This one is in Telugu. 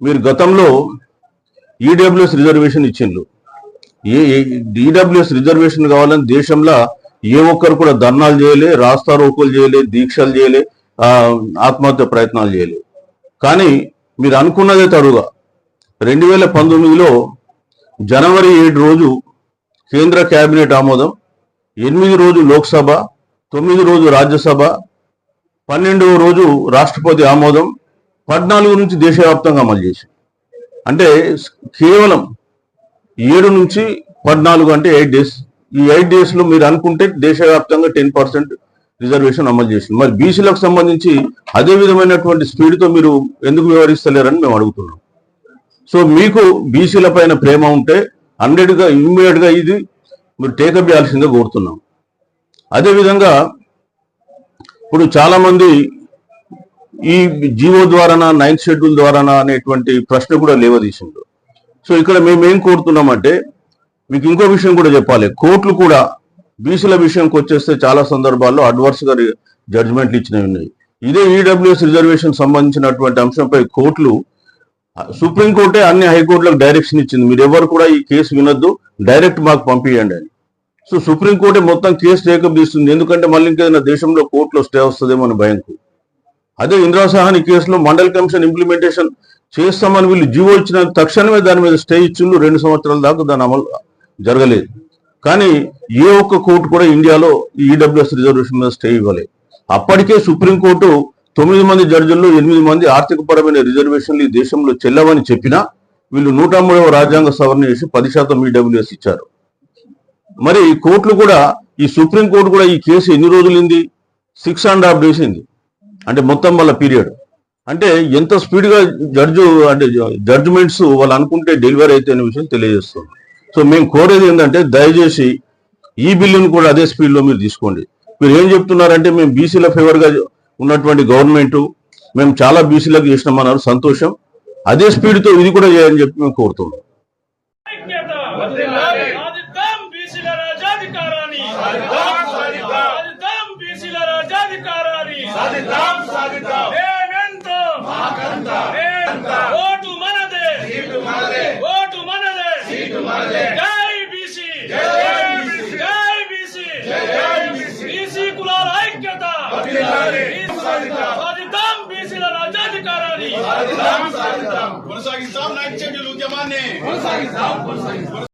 మీరు గతంలో ఈడబ్ల్యూఎస్ రిజర్వేషన్ ఇచ్చిండ్రు. ఏ ఈడబ్ల్యూఎస్ రిజర్వేషన్ కావాలని దేశంలో ఏ ఒక్కరు కూడా ధర్నాలు చేయలే రాస్తారోకులు చేయలే దీక్షలు చేయలే ఆత్మహత్య ప్రయత్నాలు చేయలే. కానీ మీరు అనుకున్నదే తరుగా రెండు వేల పంతొమ్మిదిలో జనవరి ఏడు రోజు కేంద్ర కేబినెట్ ఆమోదం ఎనిమిది రోజు లోక్సభ తొమ్మిది రోజు రాజ్యసభ పన్నెండవ రోజు రాష్ట్రపతి ఆమోదం పద్నాలుగు నుంచి దేశవ్యాప్తంగా అమలు చేసి అంటే కేవలం ఏడు నుంచి పద్నాలుగు అంటే ఎయిట్ డేస్. ఈ ఎయిట్ డేస్లో మీరు అనుకుంటే దేశవ్యాప్తంగా టెన్ పర్సెంట్ రిజర్వేషన్ అమలు చేసింది. మరి బీసీలకు సంబంధించి అదే విధమైనటువంటి స్పీడ్తో మీరు ఎందుకు వ్యవహరిస్తలేరని మేము అడుగుతున్నాం. సో మీకు బీసీల పైన ప్రేమ ఉంటే హండ్రెడ్గా ఇమ్మీడియట్గా ఇది మీరు టేకప్ చేయాల్సిందిగా కోరుతున్నాం. అదేవిధంగా ఇప్పుడు చాలామంది ఈ జీవో ద్వారానా నైన్త్ షెడ్యూల్ ద్వారానా అనేటువంటి ప్రశ్న కూడా లేవదీసిండు. సో ఇక్కడ మేము ఏం కోరుతున్నామంటే మీకు ఇంకో విషయం కూడా చెప్పాలి. కోర్టులు కూడా బీసీల విషయంకి వచ్చేస్తే చాలా సందర్భాల్లో అడ్వర్స్గా జడ్జిమెంట్లు ఇచ్చినవి ఉన్నాయి. ఇదే ఈడబ్ల్యూఎస్ రిజర్వేషన్ సంబంధించినటువంటి అంశంపై కోర్టులు సుప్రీంకోర్టే అన్ని హైకోర్టులకు డైరెక్షన్ ఇచ్చింది. మీరు ఎవరు కూడా ఈ కేసు వినొద్దు డైరెక్ట్ మాకు పంపించండి అని. సో సుప్రీంకోర్టే మొత్తం కేసు టేకప్ తీస్తుంది. ఎందుకంటే మళ్ళీ ఇంకేదైనా దేశంలో కోర్టులో స్టే వస్తుందేమో అని భయంకు. అదే ఇందిరా సహాని కేసులో మండల్ కమిషన్ ఇంప్లిమెంటేషన్ చేస్తామని వీళ్ళు జీవో ఇచ్చిన తక్షణమే దాని మీద స్టే ఇచ్చిండ్రు. రెండు సంవత్సరాల దాకా దాని అమలు జరగలేదు. కానీ ఏ ఒక్క కోర్టు కూడా ఇండియాలో ఈడబ్ల్యూఎస్ రిజర్వేషన్ మీద స్టే ఇవ్వలేదు అప్పటికే సుప్రీంకోర్టు తొమ్మిది మంది జడ్జిల్లో ఎనిమిది మంది ఆర్థిక పరమైన రిజర్వేషన్లు ఈ దేశంలో చెల్లవని చెప్పినా వీళ్ళు నూట మూడవ రాజ్యాంగ సవరణ చేసి పది శాతం ఈడబ్ల్యూఎస్ ఇచ్చారు. మరి ఈ కోర్టులు కూడా ఈ సుప్రీం కోర్టు కూడా ఈ కేసు ఎన్ని రోజులుంది సిక్స్ అండ్ హాఫ్ డేస్ అయింది. అంటే మొత్తం వాళ్ళ పీరియడ్ అంటే ఎంత స్పీడ్గా జడ్జు అంటే జడ్జిమెంట్స్ వాళ్ళు అనుకుంటే డెలివరీ అయితే అనే విషయం తెలియజేస్తుంది సో మేము కోరేది ఏంటంటే దయచేసి ఈ బిల్లును కూడా అదే స్పీడ్లో మీరు తీసుకోండి మీరు ఏం చెప్తున్నారంటే మేము బీసీల ఫేవర్గా ఉన్నటువంటి గవర్నమెంట్ మేము చాలా బీసీలకు చేసినామన్నారు సంతోషం అదే స్పీడ్తో ఇది కూడా చేయాలని చెప్పి మేము కోరుతున్నాం బీసీల రాజాధికారాన్ని ఐక్యత. సాధిద్దాం బీసీల రాజాధికారాన్ని కొనసాగిస్తాం. నైట్ ఉద్యమాన్ని.